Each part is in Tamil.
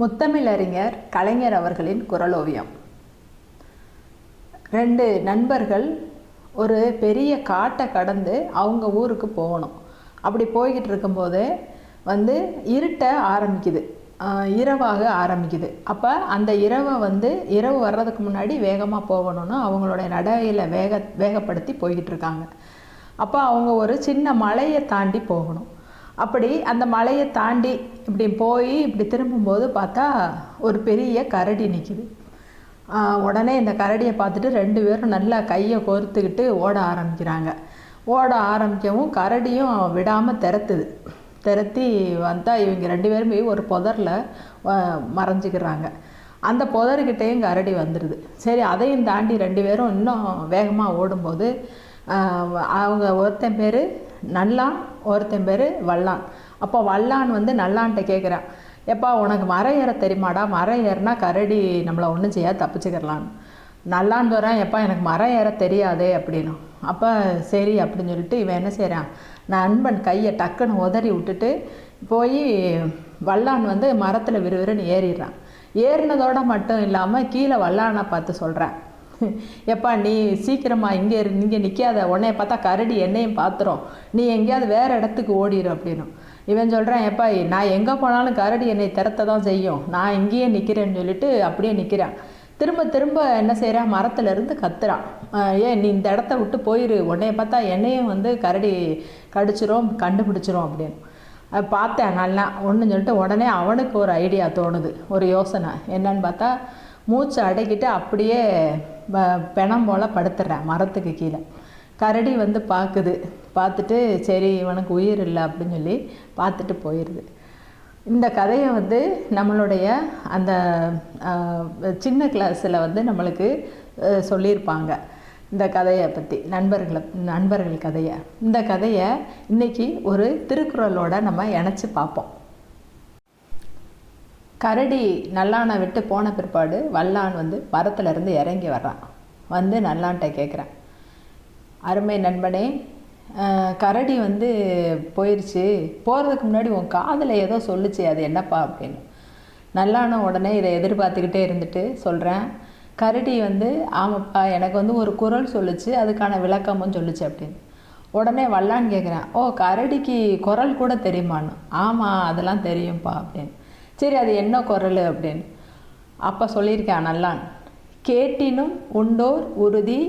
முத்தமிழறிஞர் கலைஞர் அவர்களின் குரலோவியம். ரெண்டு நண்பர்கள் ஒரு பெரிய காட்டை கடந்து அவங்க ஊருக்கு போகணும். அப்படி போய்கிட்டு இருக்கும்போது வந்து இருட்ட ஆரம்பிக்குது. இரவாக ஆரம்பிக்குது. அப்போ அந்த இரவை வந்து இரவு வர்றதுக்கு முன்னாடி வேகமாக போகணும்னு அவங்களுடைய நடையில் வேக வேகப்படுத்தி போய்கிட்டு இருக்காங்க. அப்போ அவங்க ஒரு சின்ன மலையை தாண்டி போகணும். அப்படி அந்த மலையை தாண்டி இப்படி போய் இப்படி திரும்பும்போது பார்த்தா ஒரு பெரிய கரடி நிற்கிது உடனே இந்த கரடியை பார்த்துட்டு ரெண்டு பேரும் நல்லா கையை கோர்த்துக்கிட்டு ஓட ஆரம்பிக்கிறாங்க. ஓட ஆரம்பிக்கவும் கரடியும் விடாமல் திறத்துது திரத்தி வந்தால் இவங்க ரெண்டு பேருமே ஒரு புதரில் மறைஞ்சிக்கிறாங்க. அந்த புதர்கிட்டையும் கரடி வந்துடுது சரி அதையும் தாண்டி ரெண்டு பேரும் இன்னும் வேகமாக ஓடும்போது அவங்க ஒருத்தன் பேர் நல்லான் ஒருத்தன் பேர் வல்லான். அப்போ வல்லான் வந்து நல்லான்ட்ட கேட்குறான் எப்பா உனக்கு மரம் ஏற தெரியுமாடா? மரம் ஏறினா கரடி நம்மளை ஒன்றும் செய்யாது தப்பிச்சுக்கிறலான்னு. நல்லான்னு வரான் எப்பா எனக்கு மரம் ஏற தெரியாதே அப்படின்னும் அப்போ சரி அப்படின்னு சொல்லிட்டு இவன் என்ன செய்கிறான் நான் நண்பன் கையை டக்குன்னு உதறி விட்டுட்டு போய் வல்லான் வந்து மரத்தில் விறுவிறுன்னு ஏறிடுறான். ஏறினதோட மட்டும் இல்லாமல் கீழே வல்லானை பார்த்து சொல்கிறேன் எப்பா நீ சீக்கிரமாக இங்கே இரு இங்கே நிற்காத உடனே பார்த்தா கரடி என்னையும் பார்த்துரும். நீ எங்கேயாவது வேறு இடத்துக்கு ஓடிடு அப்படின்னும். இவன் சொல்கிறான் எப்பா நான் எங்கே போனாலும் கரடி என்னை திறத்த தான் செய்யும். நான் இங்கேயே நிற்கிறேன்னு சொல்லிட்டு அப்படியே நிற்கிறான் திரும்ப திரும்ப என்ன செய்கிறான் மரத்துலேருந்து கத்துறான். ஏன் நீ இந்த இடத்த விட்டு போயிரு. உடனே பார்த்தா என்னையும் வந்து கரடி கடிச்சிரும் கண்டுபிடிச்சிரும் அப்படின்னு. பார்த்தேன் நல்லா. ஒன்றுன்னு சொல்லிட்டு உடனே அவனுக்கு ஒரு ஐடியா தோணுது. ஒரு யோசனை. என்னன்னு பார்த்தா மூச்சு அடக்கிட்டு அப்படியே ப- பிணம் போல் படுத்துடுறேன் மரத்துக்கு கீழே. கரடி வந்து பார்க்குது பார்த்துட்டு சரி இவனுக்கு உயிர் இல்லை அப்படின்னு சொல்லி பார்த்துட்டு போயிடுது இந்த கதையை வந்து நம்மளுடைய அந்த சின்ன கிளாஸில் வந்து நம்மளுக்கு சொல்லியிருப்பாங்க. இந்த கதையை பற்றி நண்பர்களை நண்பர்கள் கதையை. இந்த கதையை இன்றைக்கி ஒரு திருக்குறளோட நம்ம இணைச்சி பார்ப்போம். கரடி நல்லானை விட்டு போன பிற்பாடு வல்லான் வந்து மரத்துலேருந்து இறங்கி வர்றான். வந்து நல்லான்ட்ட கேட்குறேன் அருமை நண்பனே கரடி வந்து போயிடுச்சு போகிறதுக்கு முன்னாடி உன் காதில் ஏதோ சொல்லுச்சு அது என்னப்பா அப்படின்னு. நல்லான உடனே இதை எதிர்பார்த்துக்கிட்டே இருந்துட்டு சொல்கிறேன் கரடி வந்து ஆமாப்பா எனக்கு வந்து ஒரு குரல் சொல்லுச்சு அதுக்கான விளக்கமும் சொல்லுச்சு அப்படின்னு. உடனே வல்லான்னு கேட்குறேன் ஓ கரடிக்கு குரல் கூட தெரியுமான்னு? ஆமாம் அதெல்லாம் தெரியும்ப்பா அப்படின்னு. சரி அது என்ன குரல் அப்படின்னு. அப்போ சொல்லியிருக்கேன் நல்லான் கேட்டினும் உண்டோர் உறுதி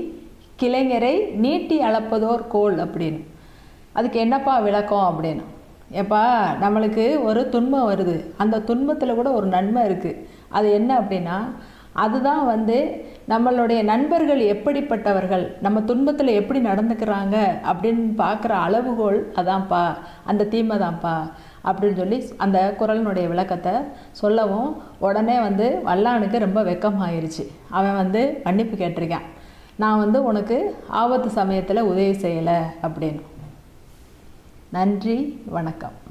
கிளைஞரை நீட்டி அளப்பதோர் கோல் அப்படின்னு. அதுக்கு என்னப்பா விளக்கம் அப்படின்னு. ஏப்பா நம்மளுக்கு ஒரு துன்பம் வருது. அந்த துன்பத்தில் கூட ஒரு நன்மை இருக்குது அது என்ன அப்படின்னா அதுதான் வந்து நம்மளுடைய நண்பர்கள் எப்படிப்பட்டவர்கள் நம்ம துன்பத்தில் எப்படி நடந்துக்கிறாங்க அப்படின்னு பார்க்குற அளவுகோல் அதான்ப்பா. அந்த தீமை தான்ப்பா அப்படின்னு சொல்லி அந்த குரலினுடைய விளக்கத்தை சொல்லவும் உடனே வந்து வல்லானுக்கு ரொம்ப வெக்கமாயிருச்சு. அவன் வந்து மன்னிப்பு கேட்டிருக்கான். நான் வந்து உனக்கு ஆபத்து சமயத்தில் உதவி செய்யலை அப்படின்னு. நன்றி வணக்கம்.